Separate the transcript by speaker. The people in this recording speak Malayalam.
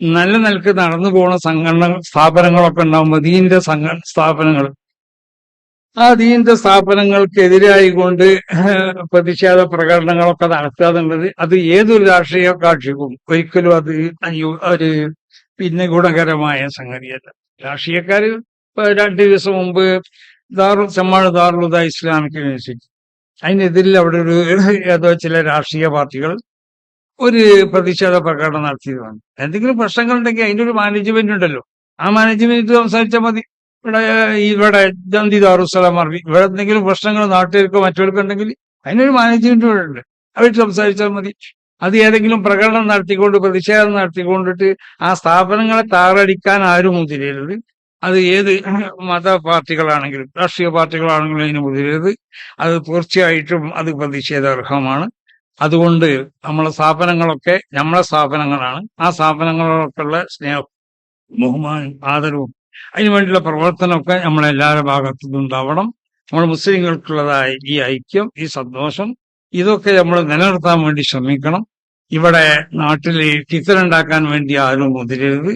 Speaker 1: നല്ല നിലയ്ക്ക് നടന്നു പോകുന്ന സംഘടന സ്ഥാപനങ്ങളൊക്കെ ഉണ്ടാവും. ദീന്റെ സംഘ സ്ഥാപനങ്ങൾ. ആ ദീന്റെ സ്ഥാപനങ്ങൾക്കെതിരായി കൊണ്ട് പ്രതിഷേധ പ്രകടനങ്ങളൊക്കെ നടത്തുക അത് ഏതൊരു രാഷ്ട്രീയ കാക്ഷിക്കും ഒരിക്കലും അത് ഒരു പിന്നെ ഗുണകരമായ സംഗതിയല്ല. രാഷ്ട്രീയക്കാര് രണ്ടു ദിവസം മുമ്പ് ദാറു ചെമ്മാട് ദാറുലുദ ഇസ്ലാമിക് യൂണിവേഴ്സിറ്റി അതിനെതിരിൽ അവിടെ ഒരു ഏതോ ചില രാഷ്ട്രീയ പാർട്ടികൾ ഒരു പ്രതിഷേധ പ്രകടനം നടത്തിയതാണ്. എന്തെങ്കിലും പ്രശ്നങ്ങൾ ഉണ്ടെങ്കിൽ അതിന്റെ ഒരു മാനേജ്മെന്റ് ഉണ്ടല്ലോ. ആ മാനേജ്മെന്റ് സംസാരിച്ചാൽ മതി. ഇവിടെ ഇവിടെ ജന്തി ദാറുസലാം മറി ഇവിടെ എന്തെങ്കിലും പ്രശ്നങ്ങൾ നാട്ടുകാർക്കോ മറ്റവർക്കോ ഉണ്ടെങ്കിൽ അതിനൊരു മാനേജ്മെന്റ് ഇവിടെ ഉണ്ട്. അവർ സംസാരിച്ചാൽ മതി. അത് ഏതെങ്കിലും പ്രകടനം നടത്തിക്കൊണ്ട് പ്രതിഷേധം നടത്തിക്കൊണ്ടിട്ട് ആ സ്ഥാപനങ്ങളെ താറടിക്കാൻ ആരും മുതിരരുത്. അത് ഏത് മത പാർട്ടികളാണെങ്കിലും രാഷ്ട്രീയ പാർട്ടികളാണെങ്കിലും അതിന് മുതിരരുത്. അത് തീർച്ചയായിട്ടും അത് പ്രതിഷേധാർഹമാണ്. അതുകൊണ്ട് നമ്മളെ സ്ഥാപനങ്ങളൊക്കെ നമ്മളെ സ്ഥാപനങ്ങളാണ്. ആ സ്ഥാപനങ്ങളോടൊക്കെയുള്ള സ്നേഹം ബഹുമാനം ആദരവും അതിനുവേണ്ടിയുള്ള പ്രവർത്തനമൊക്കെ നമ്മളെല്ലാവരുടെ ഭാഗത്തു നിന്നുണ്ടാവണം നമ്മൾ മുസ്ലിങ്ങൾക്കുള്ളതായ ഈ ഐക്യം ഈ സന്തോഷം ഇതൊക്കെ നമ്മൾ നിലനിർത്താൻ വേണ്ടി ശ്രമിക്കണം. ഇവിടെ നാട്ടിൽ കിത്തറുണ്ടാക്കാൻ വേണ്ടി ആരും മുതിരരുത്.